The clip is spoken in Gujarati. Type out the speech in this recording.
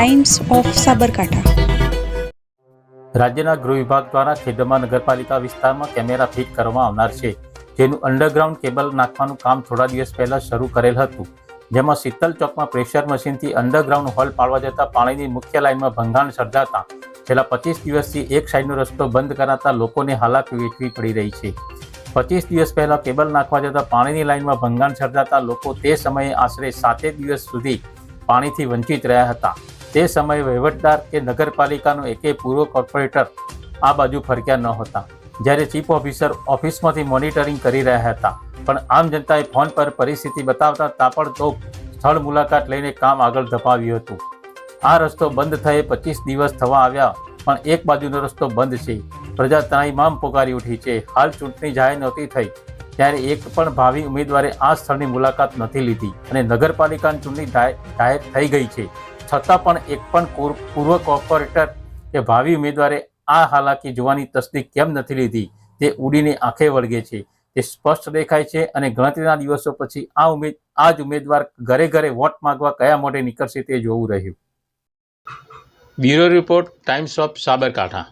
ટાઈમ્સ ઓફ સાબરકાંઠા રાજ્યના ગૃહ વિભાગ દ્વારા ખેડમાં નગરપાલિકા વિસ્તારમાં કેમેરા ફિટ કરવામાં આવનાર છે, જેનું અંડરગ્રાઉન્ડ કેબલ નાખવાનું કામ થોડા દિવસ પહેલા શરૂ કરેલ હતું. જેમાં શીતલ ચોકમાં પ્રેશર મશીનથી અંડરગ્રાઉન્ડ હોલ પાડવા જતા પાણીની મુખ્ય લાઇનમાં ભંગાણ સર્જાતા, છેલ્લા પચીસ દિવસથી એક સાઈડનો રસ્તો બંધ કરાતા લોકોને હાલાકી વેઠવી પડી રહી છે. પચીસ દિવસ પહેલાં કેબલ નાખવા જતા પાણીની લાઇનમાં ભંગાણ સર્જાતા લોકો તે સમયે આશરે સાતેક દિવસ સુધી પાણીથી વંચિત રહ્યા હતા. તે સમયે વહીવટદાર કે નગરપાલિકાનો એકે પૂર્વ કોર્પોરેટર આ બાજુ ફરક્યા ન હતા. જ્યારે ચીફ ઓફિસર ઓફિસમાંથી મોનિટરિંગ કરી રહ્યા હતા. પણ આમ જનતાએ ફોન પર પરિસ્થિતિ બતાવતા તાપડતોપ સ્થળ મુલાકાત લઈને કામ આગળ ધપાવ્યું હતું. આ રસ્તો બંધ થયે પચીસ દિવસ થવા આવ્યા, પણ એક બાજુનો રસ્તો બંધ છે. પ્રજા ત્રાહીમામ પોકારી ઉઠી છે. હાલ ચૂંટણી જાહેર નહોતી થઈ. ત્યારે એક પણ ભાવિ ઉમેદવારે આ સ્થળની મુલાકાત નથી લીધી અને નગરપાલિકાની ચૂંટણી જાહેર થઈ ગઈ છે. છતાં પણ એક પણ પૂર- પૂર્વ કોર્પોરેટર કે ભાવિ ઉમેદવારે આ હાલાકી જોવાની તસદીક કેમ નથી લીધી? તે ઉડીને આંખે વળગે છે. તે સ્પષ્ટ દેખાય છે અને ગણતરીના દિવસો પછી આ ઉમેદ, આ જ ઉમેદવાર ઘરે ઘરે વોટ માંગવા કયા મોઢે નીકળશે તે જોવું રહ્યું. Bureau report, Times of Sabarkantha.